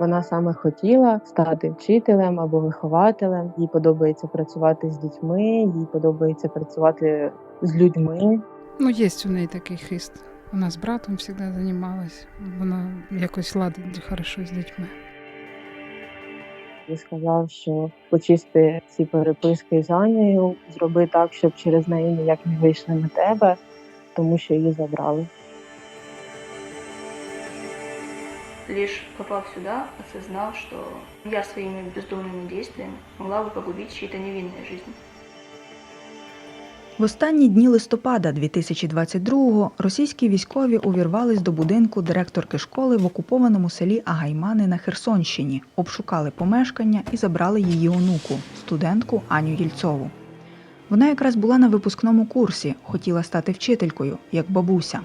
Вона саме хотіла стати вчителем або вихователем. Їй подобається працювати з дітьми, їй подобається працювати з людьми. Ну, є у неї такий хист. Вона з братом завжди займалась. Вона якось ладить хорошо з дітьми. І сказав, що почисти ці переписки з Анею, зроби так, щоб через неї ніяк не вийшли на тебе, тому що її забрали. Лишь попав сюда, осознал, что я своими бездумными действиями могла бы погубить чьи-то невинные жизни. В останні дні листопада 2022-го російські військові увірвались до будинку директорки школи в окупованому селі Агаймани на Херсонщині, обшукали помешкання і забрали її онуку, студентку Аню Єльцову. Вона якраз була на випускному курсі, хотіла стати вчителькою, як бабуся.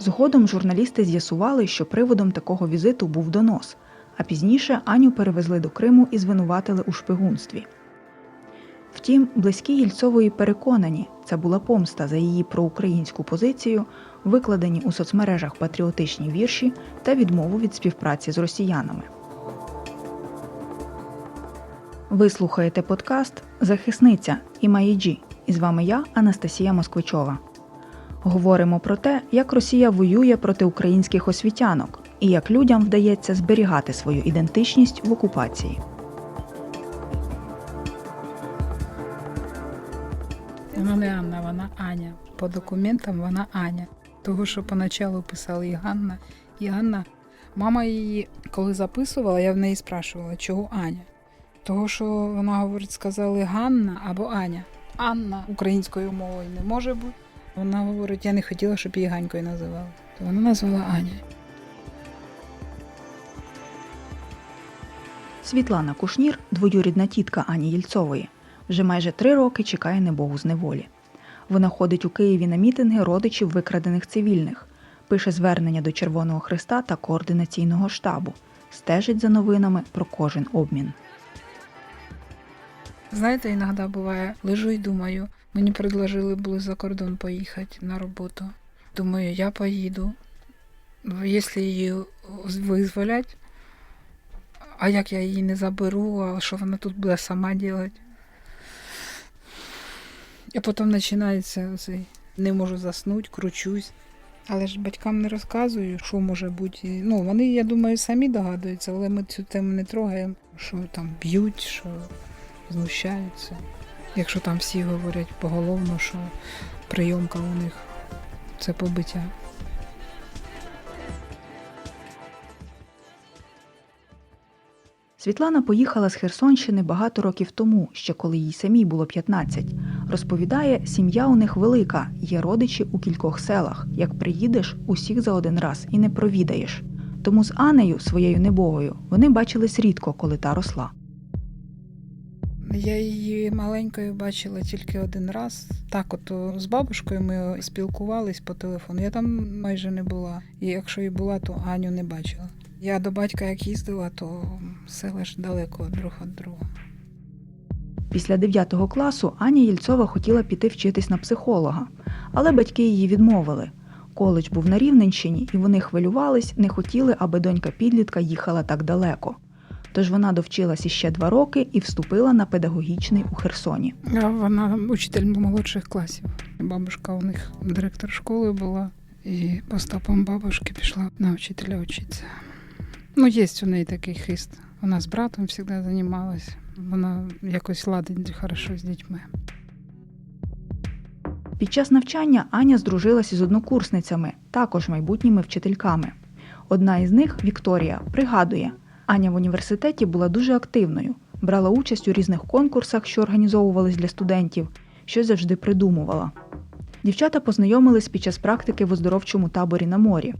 Згодом журналісти з'ясували, що приводом такого візиту був донос, а пізніше Аню перевезли до Криму і звинуватили у шпигунстві. Втім, близькі Єльцової переконані, це була помста за її проукраїнську позицію, викладені у соцмережах патріотичні вірші та відмову від співпраці з росіянами. Ви слухаєте подкаст Захисниця і Маїджі. І з вами я, Анастасія Москвичова. Говоримо про те, як Росія воює проти українських освітянок і як людям вдається зберігати свою ідентичність в окупації. Вона не Анна, вона Аня. По документам вона Аня. Того, що поначалу писали і Ганна, і Анна. Мама її, коли записувала, я в неї спрашувала, чого Аня. Того, що вона говорить, сказали Ганна або Аня. Анна українською мовою не може бути. Вона говорить, я не хотіла, щоб її Ганькою називали. То вона назвала Аня. Світлана Кушнір, двоюрідна тітка Ані Єльцової, вже майже три роки чекає небогу з неволі. Вона ходить у Києві на мітинги родичів викрадених цивільних, пише звернення до Червоного Христа та координаційного штабу, стежить за новинами про кожен обмін. Знаєте, іноді буває, лежу і думаю, мені предложили були за кордон поїхати на роботу. Думаю, я поїду. Якщо її визволять, а як я її не заберу, а що вона тут буде сама робити? І потім починається цей, не можу заснути, кручусь. Але ж батькам не розказую, що може бути. Ну, вони, я думаю, самі догадуються, але ми цю тему не трогаємо, що там б'ють, що знущаються. Якщо там всі говорять поголовно, що прийомка у них це побиття. Світлана поїхала з Херсонщини багато років тому, ще коли їй самій було 15. Розповідає, сім'я у них велика, є родичі у кількох селах. Як приїдеш, усіх за один раз і не провідаєш. Тому з Анею, своєю небогою, вони бачились рідко, коли та росла. Я її маленькою бачила тільки один раз. Так, от з бабушкою ми спілкувались по телефону. Я там майже не була. І якщо і була, то Аню не бачила. Я до батька як їздила, то села ж далеко друг від друга. Після 9 класу Аня Єльцова хотіла піти вчитись на психолога, але батьки її відмовили. Коледж був на Рівненщині, і вони хвилювались, не хотіли, аби донька підлітка їхала так далеко. Тож вона довчилась іще два роки і вступила на педагогічний у Херсоні. А вона учитель молодших класів. Бабушка у них директор школи була, і по стопам бабушки пішла на вчителя вчитися. Ну, є у неї такий хист. Вона з братом завжди займалась. Вона якось ладить хорошо з дітьми. Під час навчання Аня здружилася з однокурсницями, також майбутніми вчительками. Одна із них, Вікторія, пригадує, Аня в університеті була дуже активною, брала участь у різних конкурсах, що організовувались для студентів, щось завжди придумувала. Дівчата познайомились під час практики в оздоровчому таборі на морі.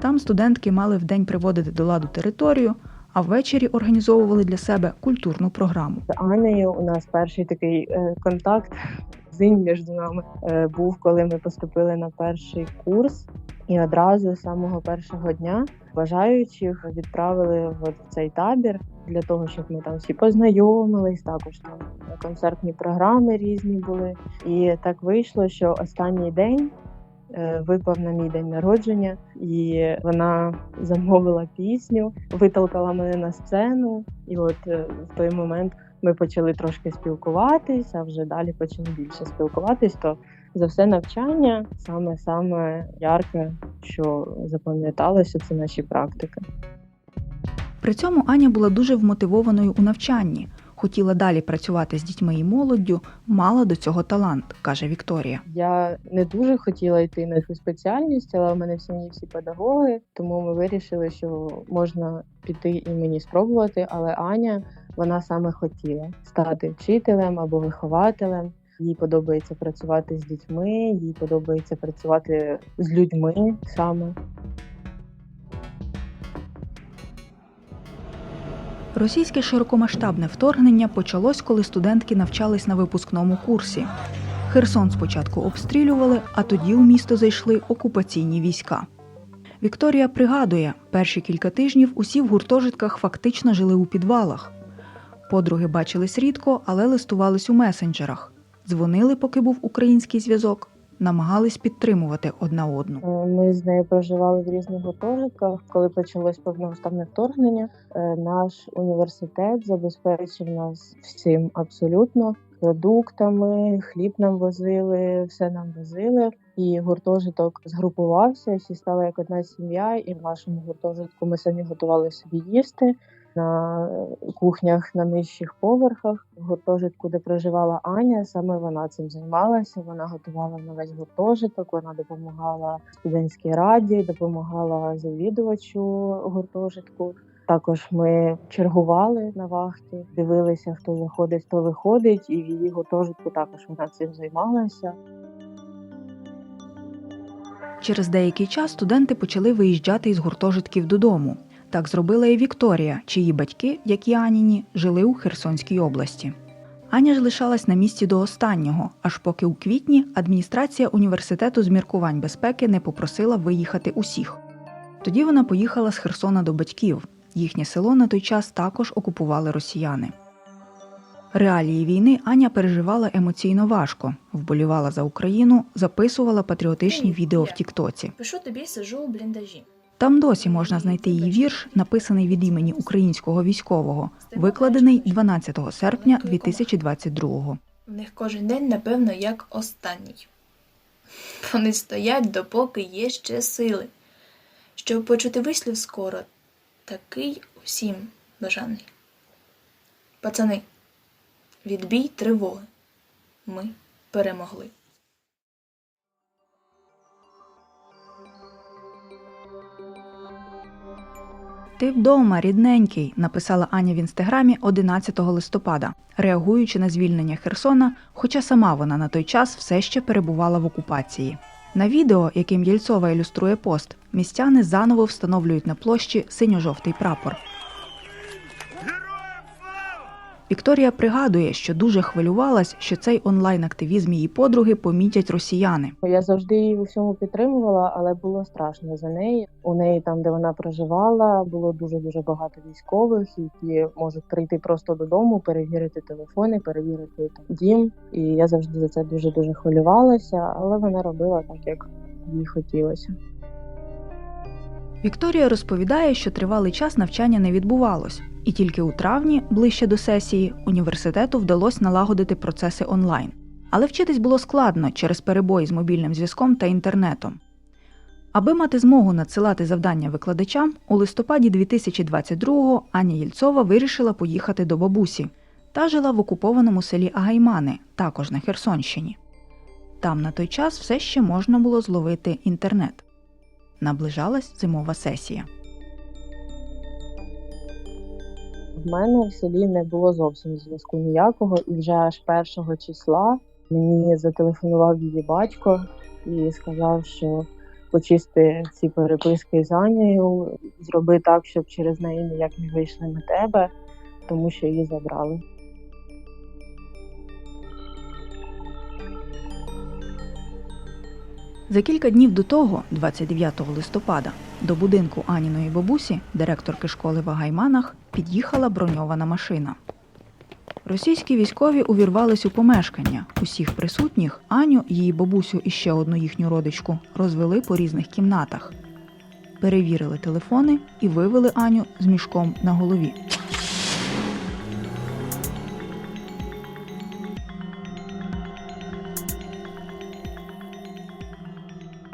Там студентки мали вдень приводити до ладу територію, а ввечері організовували для себе культурну програму. З Анею у нас перший такий е, контакт зим між нами е, був, коли ми поступили на перший курс, і одразу з самого першого дня бажаючих відправили в цей табір для того, щоб ми там всі познайомились. Також там концертні програми різні були. І так вийшло, що останній день е, випав на мій день народження, і вона замовила пісню, витолкала мене на сцену. І от е, в той момент ми почали трошки спілкуватися, а вже далі почали більше спілкуватись. То за все навчання саме саме ярке, що запам'яталося, це наші практики. При цьому Аня була дуже вмотивованою у навчанні, хотіла далі працювати з дітьми і молоддю, мала до цього талант, каже Вікторія. Я не дуже хотіла йти на цю спеціальність, але в мене в сім'ї всі педагоги, тому ми вирішили, що можна піти і мені спробувати. Але Аня вона саме хотіла стати вчителем або вихователем. Їй подобається працювати з дітьми, їй подобається працювати з людьми саме. Російське широкомасштабне вторгнення почалось, коли студентки навчались на випускному курсі. Херсон спочатку обстрілювали, а тоді у місто зайшли окупаційні війська. Вікторія пригадує, перші кілька тижнів усі в гуртожитках фактично жили у підвалах. Подруги бачились рідко, але листувались у месенджерах. Дзвонили, поки був український зв'язок, намагались підтримувати одна одну. Е, Ми з нею проживали в різних гуртожитках. Коли почалось повномасштабне вторгнення, е, наш університет забезпечив нас всім абсолютно продуктами, хліб нам возили, все нам возили. І гуртожиток згрупувався, всі стали як одна сім'я. І в нашому гуртожитку ми самі готували собі їсти на кухнях на нижчих поверхах. Гуртожитку, де проживала Аня, саме вона цим займалася. Вона готувала на весь гуртожиток, вона допомагала студентській раді, допомагала завідувачу гуртожитку. Також ми чергували на вахті, дивилися, хто заходить, хто виходить, і в її гуртожитку також вона цим займалася. Через деякий час студенти почали виїжджати із гуртожитків додому. Так зробила і Вікторія, чиї батьки, як і Аніні, жили у Херсонській області. Аня ж лишалась на місці до останнього, аж поки у квітні адміністрація університету з міркувань безпеки не попросила виїхати усіх. Тоді вона поїхала з Херсона до батьків. Їхнє село на той час також окупували росіяни. Реалії війни Аня переживала емоційно важко, вболівала за Україну, записувала патріотичні відео в Тіктоці. Пишу тобі, сижу у бліндажі. Там досі можна знайти її вірш, написаний від імені українського військового, викладений 12 серпня 2022-го. В них кожен день, напевно, як останній. Вони стоять, допоки є ще сили. Щоб почути вислів скоро, такий усім бажаний. Пацани, відбій тривоги. Ми перемогли. Ти вдома, рідненький, написала Аня в інстаграмі 11 листопада, реагуючи на звільнення Херсона, хоча сама вона на той час все ще перебувала в окупації. На відео, яким Єльцова ілюструє пост, містяни заново встановлюють на площі синьо-жовтий прапор. Вікторія пригадує, що дуже хвилювалась, що цей онлайн-активізм її подруги помітять росіяни. Я завжди її у всьому підтримувала, але було страшно за неї. У неї там, де вона проживала, було дуже дуже багато військових, які можуть прийти просто додому, перевірити телефони, перевірити там дім. І я завжди за це дуже дуже хвилювалася, але вона робила так, як їй хотілося. Вікторія розповідає, що тривалий час навчання не відбувалось, і тільки у травні, ближче до сесії, університету вдалося налагодити процеси онлайн. Але вчитись було складно через перебої з мобільним зв'язком та інтернетом. Аби мати змогу надсилати завдання викладачам, у листопаді 2022-го Аня Єльцова вирішила поїхати до бабусі та жила в окупованому селі Агаймани, також на Херсонщині. Там на той час все ще можна було зловити інтернет. Наближалась зимова сесія. В мене в селі не було зовсім зв'язку ніякого, і вже аж першого числа мені зателефонував її батько і сказав, що почисти ці переписки з Анею, зроби так, щоб через неї ніяк не вийшли на тебе, тому що її забрали. За кілька днів до того, 29 листопада, до будинку Аніної бабусі, директорки школи в Агайманах, під'їхала броньована машина. Російські військові увірвались у помешкання. Усіх присутніх Аню, її бабусю і ще одну їхню родичку розвели по різних кімнатах. Перевірили телефони і вивели Аню з мішком на голові.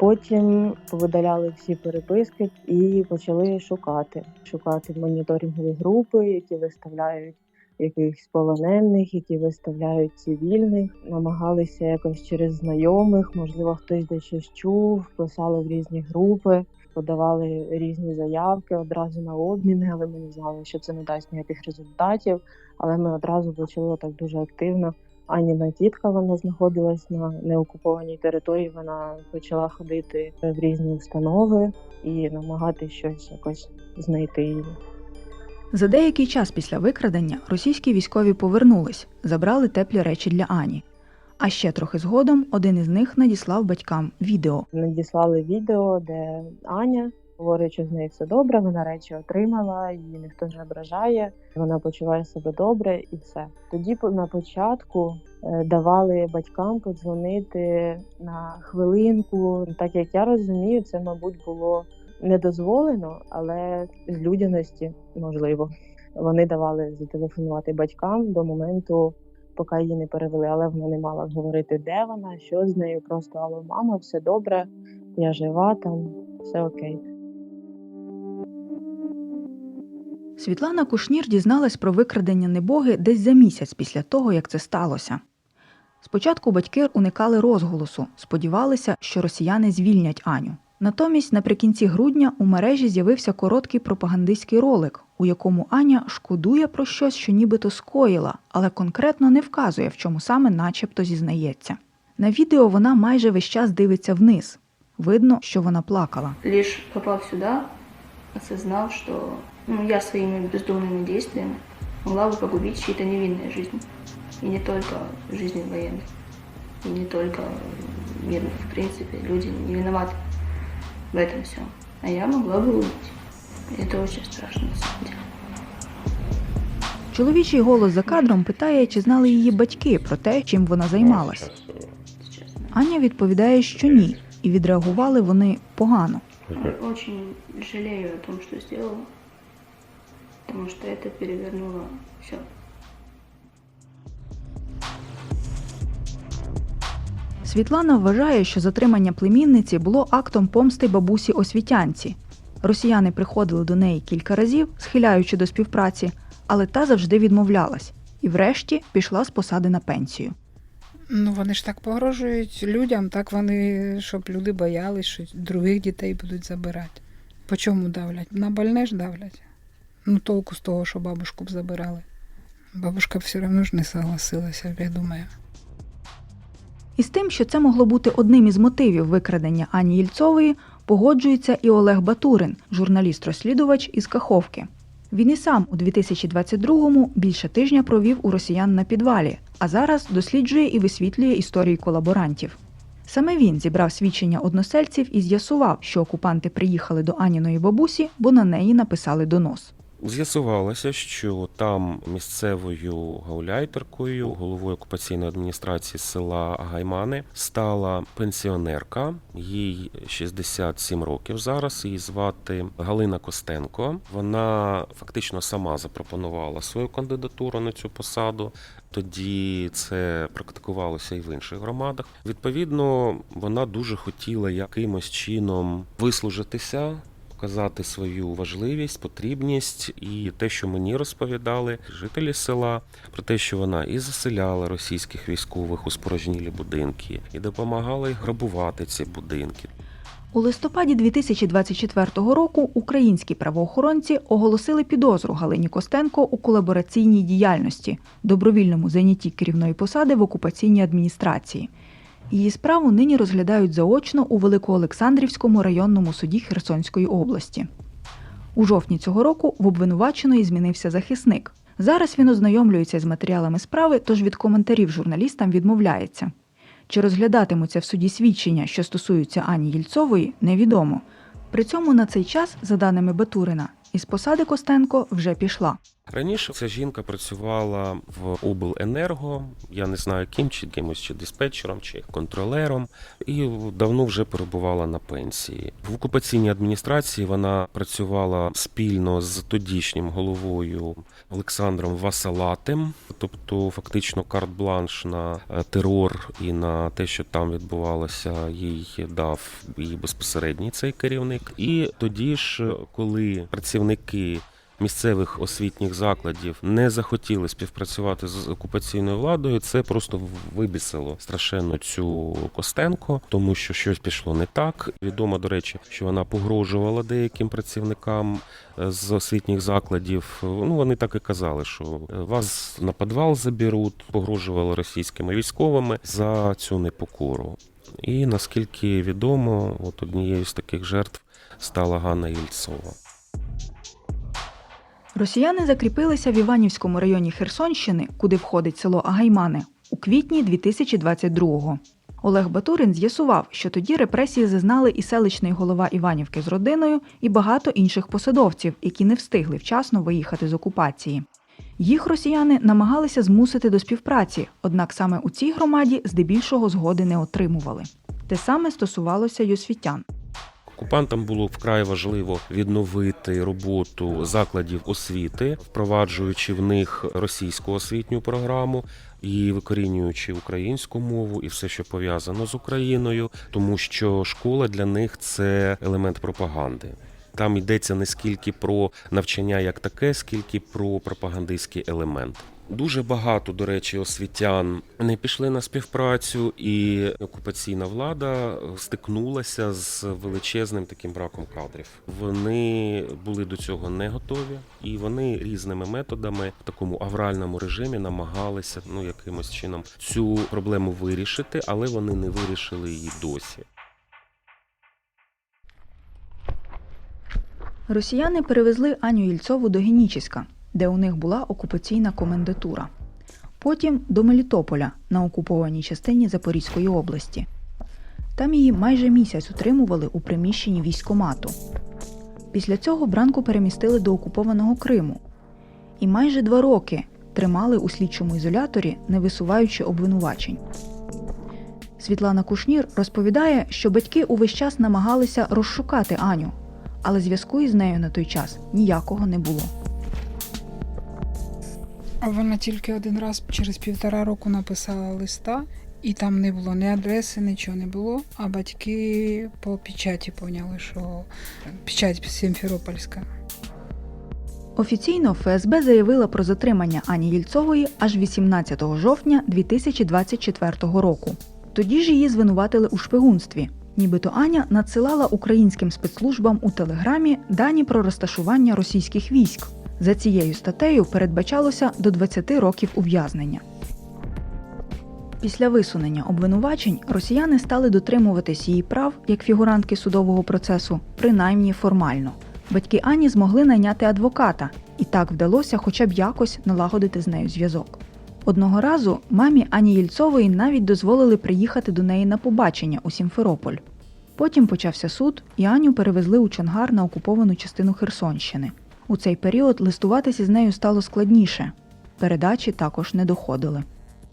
Потім повидаляли всі переписки і почали шукати. Шукати моніторингові групи, які виставляють якихось полонених, які виставляють цивільних, намагалися якось через знайомих, можливо, хтось десь щось чув, писали в різні групи, подавали різні заявки одразу на обміни, але ми не знали, що це не дасть ніяких результатів. Але ми одразу почали так дуже активно Аніна тітка вона знаходилась на неокупованій території. Вона почала ходити в різні установи і намагатися щось якось знайти її. За деякий час після викрадення російські військові повернулись, забрали теплі речі для Ані. А ще трохи згодом один із них надіслав батькам відео. Надіслали відео, де Аня говорить, що з нею все добре. Вона речі отримала, її ніхто не ображає. Вона почуває себе добре і все. Тоді на початку е, давали батькам подзвонити на хвилинку. Так як я розумію, це мабуть було не дозволено, але з людяності можливо. Вони давали зателефонувати батькам до моменту, поки її не перевели, але вона не мала говорити, де вона, що з нею. Просто алло, мама, все добре, я жива, там все окей. Світлана Кушнір дізналась про викрадення небоги десь за місяць після того, як це сталося. Спочатку батьки уникали розголосу, сподівалися, що росіяни звільнять Аню. Натомість, наприкінці грудня у мережі з'явився короткий пропагандистський ролик, у якому Аня шкодує про щось, що нібито скоїла, але конкретно не вказує, в чому саме начебто зізнається. На відео вона майже весь час дивиться вниз. Видно, що вона плакала. Лишь попав сюда, осознал, что ну, я своими бездумными действиями могла бы погубить чьи-то невинные жизни. И не только жизни военных, и не только мирных. В принципе, люди не виноваты в этом всем. А я могла бы убить. И это очень страшно на самом деле. Чоловічий голос за кадром питає, чи знали її батьки про те, чим вона займалась. Сейчас, да. Аня відповідає, що ні, і відреагували вони погано. Очень жалею о том, что сделала, потому что это перевернуло все. Світлана вважає, що затримання племінниці було актом помсти бабусі освітянці. Росіяни приходили до неї кілька разів, схиляючи до співпраці, але та завжди відмовлялась і, врешті, пішла з посади на пенсію. Ну, вони ж так погрожують людям, так вони, щоб люди боялись, що других дітей будуть забирати. По чому давлять? На больне ж давлять. Ну, толку з того, що бабушку б забирали. Бабушка все одно ж не согласилася, я думаю. І з тим, що це могло бути одним із мотивів викрадення Ані Єльцової, погоджується і Олег Батурин, журналіст-розслідувач із Каховки. Він і сам у 2022-му більше тижня провів у росіян на підвалі, а зараз досліджує і висвітлює історії колаборантів. Саме він зібрав свідчення односельців і з'ясував, що окупанти приїхали до Аніної бабусі, бо на неї написали донос. З'ясувалося, що там місцевою гауляйтеркою, головою окупаційної адміністрації села Гаймани, стала пенсіонерка. Їй 67 років зараз. Її звати Галина Костенко. Вона фактично сама запропонувала свою кандидатуру на цю посаду. Тоді це практикувалося і в інших громадах. Відповідно, вона дуже хотіла якимось чином вислужитися показати свою важливість, потрібність і те, що мені розповідали жителі села, про те, що вона і заселяла російських військових у спорожнілі будинки, і допомагала їх грабувати ці будинки. У листопаді 2024 року українські правоохоронці оголосили підозру Галині Костенко у колабораційній діяльності, добровільному зайнятті керівної посади в окупаційній адміністрації. Її справу нині розглядають заочно у Великоолександрівському районному суді Херсонської області. У жовтні цього року в обвинуваченої змінився захисник. Зараз він ознайомлюється з матеріалами справи, тож від коментарів журналістам відмовляється. Чи розглядатимуться в суді свідчення, що стосуються Ані Єльцової, невідомо. При цьому на цей час, за даними Батурина, із посади Костенко вже пішла. Раніше ця жінка працювала в обленерго, я не знаю ким, чи кимось, чи диспетчером, чи контролером, і давно вже перебувала на пенсії. В окупаційній адміністрації вона працювала спільно з тодішнім головою Олександром Васалатим, тобто фактично карт-бланш на е, терор і на те, що там відбувалося, їй дав її безпосередній цей керівник. І тоді ж, коли працівники місцевих освітніх закладів не захотіли співпрацювати з окупаційною владою, це просто вибісило страшенно цю Костенко, тому що щось пішло не так. Відомо, до речі, що вона погрожувала деяким працівникам е, з освітніх закладів. Ну вони так і казали, що е, вас на підвал заберуть, погрожували російськими військовими за цю непокору. І наскільки відомо, от однією з таких жертв стала Ганна Єльцова. Росіяни закріпилися в Іванівському районі Херсонщини, куди входить село Агаймани, у квітні 2022-го. Олег Батурин з'ясував, що тоді репресії зазнали і селищний голова Іванівки з родиною, і багато інших посадовців, які не встигли вчасно виїхати з окупації. Їх росіяни намагалися змусити до співпраці, однак саме у цій громаді здебільшого згоди не отримували. Те саме стосувалося й освітян. Окупантам було вкрай важливо відновити роботу закладів освіти, впроваджуючи в них російську освітню програму і викорінюючи українську мову і все, що пов'язано з Україною, тому що школа для них це елемент пропаганди. Там йдеться не скільки про навчання як таке, скільки про пропагандистський елемент. Дуже багато, до речі, освітян не пішли на співпрацю, і окупаційна влада стикнулася з величезним таким браком кадрів. Вони були до цього не готові, і вони різними методами в такому авральному режимі намагалися ну якимось чином цю проблему вирішити, але вони не вирішили її досі. Росіяни перевезли Аню Ільцову до Генічіська, де у них була окупаційна комендатура. Потім до Мелітополя на окупованій частині Запорізької області. Там її майже місяць утримували у приміщенні військомату. Після цього бранку перемістили до окупованого Криму. І майже два роки тримали у слідчому ізоляторі, не висуваючи обвинувачень. Світлана Кушнір розповідає, що батьки увесь час намагалися розшукати Аню, але зв'язку із нею на той час ніякого не було. Вона тільки один раз через півтора року написала листа, і там не було ні адреси, нічого не було. А батьки по печаті поняли, що печать Сімферопольська. Офіційно ФСБ заявила про затримання Ані Єльцової аж 18 жовтня 2024 року. Тоді ж її звинуватили у шпигунстві. Нібито Аня надсилала українським спецслужбам у телеграмі дані про розташування російських військ. За цією статтею передбачалося до 20 років ув'язнення. Після висунення обвинувачень росіяни стали дотримуватись її прав як фігурантки судового процесу, принаймні формально. Батьки Ані змогли найняти адвоката, і так вдалося хоча б якось налагодити з нею зв'язок. Одного разу мамі Ані Єльцової навіть дозволили приїхати до неї на побачення у Сімферополь. Потім почався суд, і Аню перевезли у Чонгар на окуповану частину Херсонщини. У цей період листуватися з нею стало складніше. Передачі також не доходили.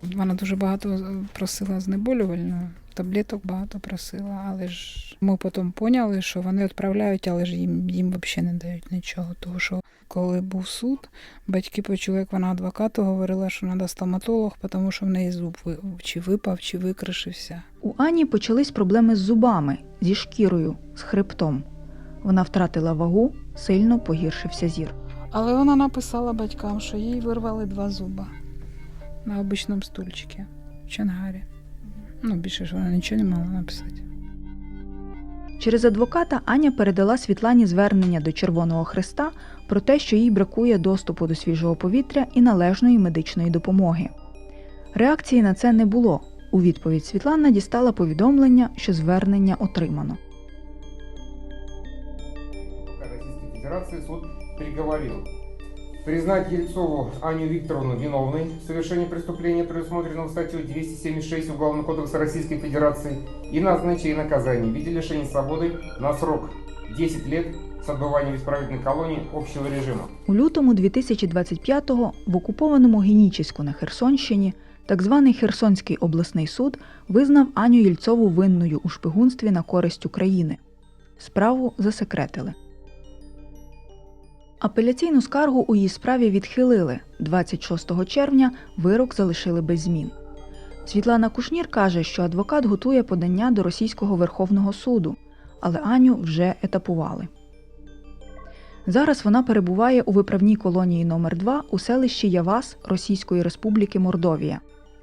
Вона дуже багато просила знеболювального, таблеток багато просила, але ж ми потім поняли, що вони відправляють, але ж їм, їм взагалі не дають нічого. Тому що коли був суд, батьки почули, як вона адвокату говорила, що треба стоматолог, тому що в неї зуб чи випав, чи викришився. У Ані почались проблеми з зубами, зі шкірою, з хребтом. Вона втратила вагу, сильно погіршився зір. Але вона написала батькам, що їй вирвали два зуба на обичному стульчику в Чангарі. Ну, більше ж вона нічого не могла написати. Через адвоката Аня передала Світлані звернення до Червоного Хреста про те, що їй бракує доступу до свіжого повітря і належної медичної допомоги. Реакції на це не було. У відповідь Світлана дістала повідомлення, що звернення отримано. Федерации суд приговорил признать Ельцову Аню Викторовну виновной в совершении преступления, предусмотренного статьей 276 Уголовного кодекса Российской Федерации, и назначить ей наказание в виде лишения свободы на срок 10 лет отбыванием в исправительной колонии общего режима. У лютому 2025-го в окупованому Генічеську на Херсонщині так званий Херсонський обласний суд визнав Аню Єльцову винною у шпигунстві на користь України. Справу засекретили. Апеляційну скаргу у її справі відхилили. 26 червня вирок залишили без змін. Світлана Кушнір каже, що адвокат готує подання до Російського Верховного суду, але Аню вже етапували. Зараз вона перебуває у виправній колонії номер 2 у селищі Явас Російської Республіки Мордовія.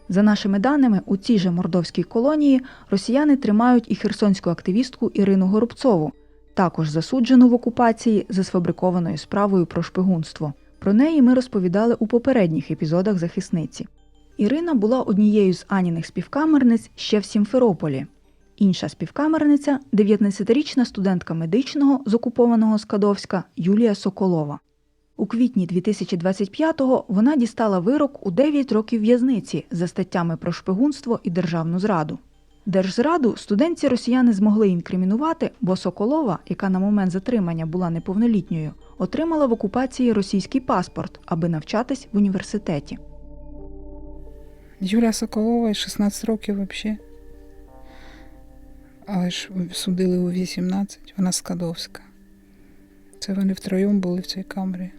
За нашими даними, у цій же мордовській колонії росіяни тримають і херсонську активістку Ірину Горобцову, також засуджену в окупації за сфабрикованою справою про шпигунство. Про неї ми розповідали у попередніх епізодах захисниці. Ірина була однією з Аніних співкамерниць ще в Сімферополі. Інша співкамерниця 19-річна студентка медичного з окупованого Скадовська Юлія Соколова. У квітні 2025-го вона дістала вирок у 9 років в'язниці за статтями про шпигунство і державну зраду. Держзраду студентці росіяни змогли інкримінувати, бо Соколова, яка на момент затримання була неповнолітньою, отримала в окупації російський паспорт, аби навчатись в університеті. Юля Соколова 16 років взагалі. Але ж судили у 18, вона Скадовська. Це вони втроєм були в цій камері.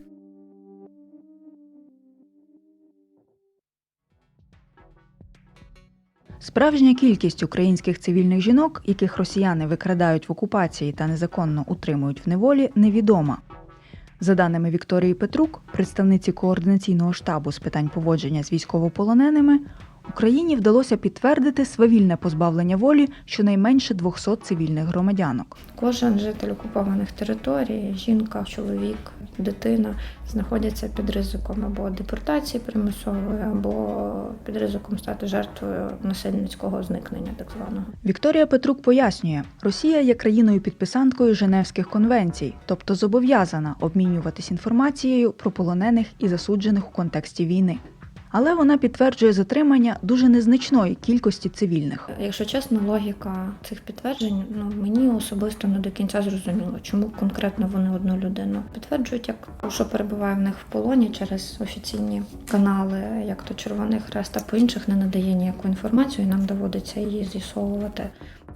Справжня кількість українських цивільних жінок, яких росіяни викрадають в окупації та незаконно утримують в неволі, невідома. За даними Вікторії Петрук, представниці координаційного штабу з питань поводження з військовополоненими, Україні вдалося підтвердити свавільне позбавлення волі щонайменше 200 цивільних громадянок. Кожен житель окупованих територій, жінка, чоловік, дитина знаходяться під ризиком або депортації примусової, або під ризиком стати жертвою насильницького зникнення, так званого. Вікторія Петрук пояснює, Росія є країною-підписанткою Женевських конвенцій, тобто зобов'язана обмінюватись інформацією про полонених і засуджених у контексті війни. Але вона підтверджує затримання дуже незначної кількості цивільних. Якщо чесно, логіка цих підтверджень ну мені особисто не до кінця зрозуміло, чому конкретно вони одну людину підтверджують, як що перебуває в них в полоні через офіційні канали, як то Червоний Хрест, а по інших не надає ніяку інформацію, і нам доводиться її з'ясовувати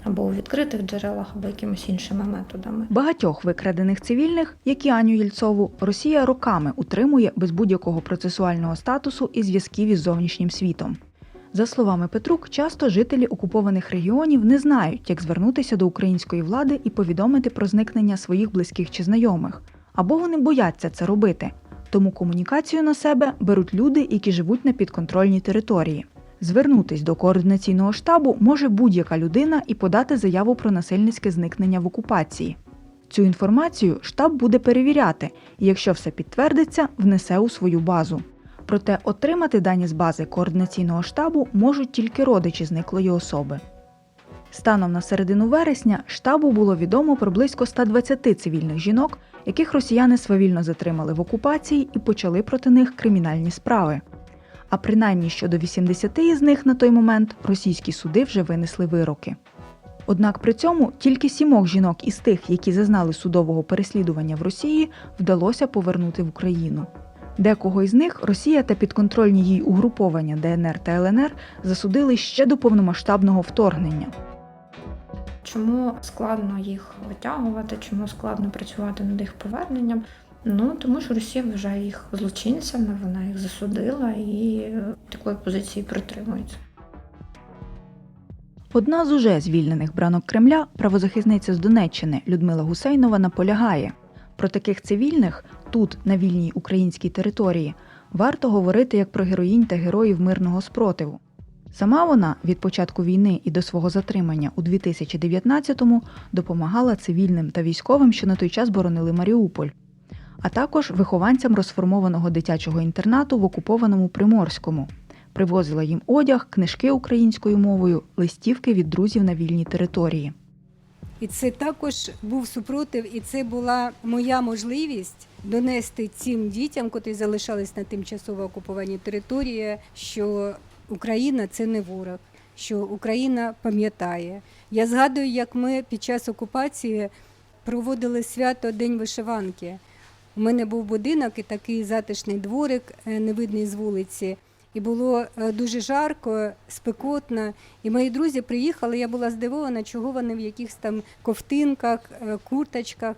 або у відкритих джерелах, або якимись іншими методами. Багатьох викрадених цивільних, як і Аню Єльцову, Росія роками утримує без будь-якого процесуального статусу і зв'язків із зовнішнім світом. За словами Петрук, часто жителі окупованих регіонів не знають, як звернутися до української влади і повідомити про зникнення своїх близьких чи знайомих, або вони бояться це робити. Тому комунікацію на себе беруть люди, які живуть на підконтрольній території. Звернутись до координаційного штабу може будь-яка людина і подати заяву про насильницьке зникнення в окупації. Цю інформацію штаб буде перевіряти і, якщо все підтвердиться, внесе у свою базу. Проте отримати дані з бази координаційного штабу можуть тільки родичі зниклої особи. Станом на середину вересня штабу було відомо про близько 120 цивільних жінок, яких росіяни свавільно затримали в окупації і почали проти них кримінальні справи. А принаймні щодо 80 із них на той момент російські суди вже винесли вироки. Однак при цьому тільки сімох жінок із тих, які зазнали судового переслідування в Росії, вдалося повернути в Україну. Декого із них Росія та підконтрольні їй угруповання ДНР та ЛНР засудили ще до повномасштабного вторгнення. Чому складно їх витягувати, чому складно працювати над їх поверненням? Ну тому що Росія вважає їх злочинцями, вона їх засудила і е, такої позиції притримується. Одна з уже звільнених бранок Кремля, правозахисниця з Донеччини Людмила Гусейнова, наполягає про таких цивільних тут, на вільній українській території, варто говорити як про героїнь та героїв мирного спротиву. Сама вона від початку війни і до свого затримання у 2019-му допомагала цивільним та військовим, що на той час боронили Маріуполь, а також вихованцям розформованого дитячого інтернату в окупованому Приморському. Привозила їм одяг, книжки українською мовою, листівки від друзів на вільній території. І це також був супротив, і це була моя можливість донести цим дітям, котрі залишались на тимчасово окупованій території, що Україна це не ворог, що Україна пам'ятає. Я згадую, як ми під час окупації проводили свято День вишиванки. У мене був будинок і такий затишний дворик, е, невидний з вулиці. І було е, дуже жарко, спекотно. І мої друзі приїхали. Я була здивована, чого вони в якихось там ковтинках, е, курточках.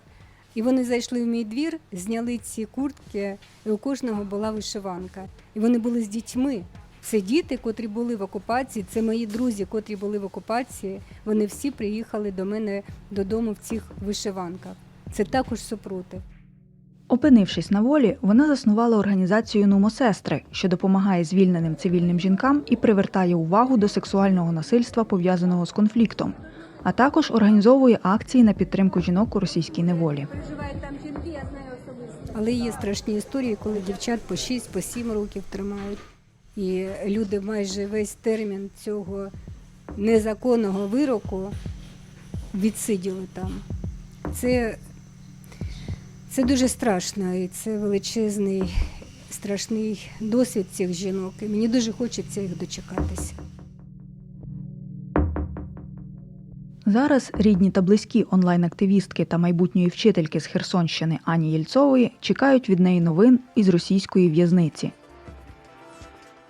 І вони зайшли в мій двір, зняли ці куртки, і у кожного була вишиванка. І вони були з дітьми. Це діти, котрі були в окупації, це мої друзі, котрі були в окупації. Вони всі приїхали до мене додому в цих вишиванках. Це також супротив. Опинившись на волі, вона заснувала організацію Нумосестри, що допомагає звільненим цивільним жінкам і привертає увагу до сексуального насильства, пов'язаного з конфліктом, а також організовує акції на підтримку жінок у російській неволі. Але є страшні історії, коли дівчат по 6, по 7 років тримають. І люди майже весь термін цього незаконного вироку відсиділи там. Це, це дуже страшно, і це величезний, страшний досвід цих жінок. І мені дуже хочеться їх дочекатися. Зараз рідні та близькі онлайн-активістки та майбутньої вчительки з Херсонщини Ані Єльцової чекають від неї новин із російської в'язниці.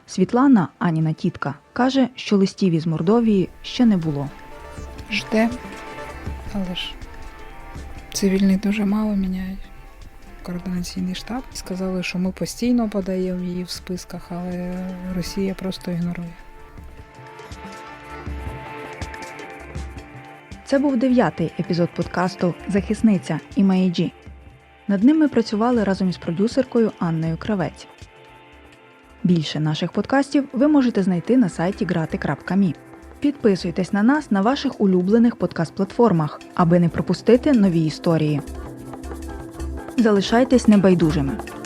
Світлана, Аніна тітка, каже, що листів із Мордовії ще не було. Жде, але ж цивільних дуже мало міняють. Координаційний штаб сказали, що ми постійно подаємо її в списках, але Росія просто ігнорує. Це був дев'ятий епізод подкасту Захисниця і Маїджі. Над ним ми працювали разом із продюсеркою Анною Кравець. Більше наших подкастів ви можете знайти на сайті grati.me. Підписуйтесь на нас на ваших улюблених подкаст-платформах, аби не пропустити нові історії. Залишайтесь небайдужими.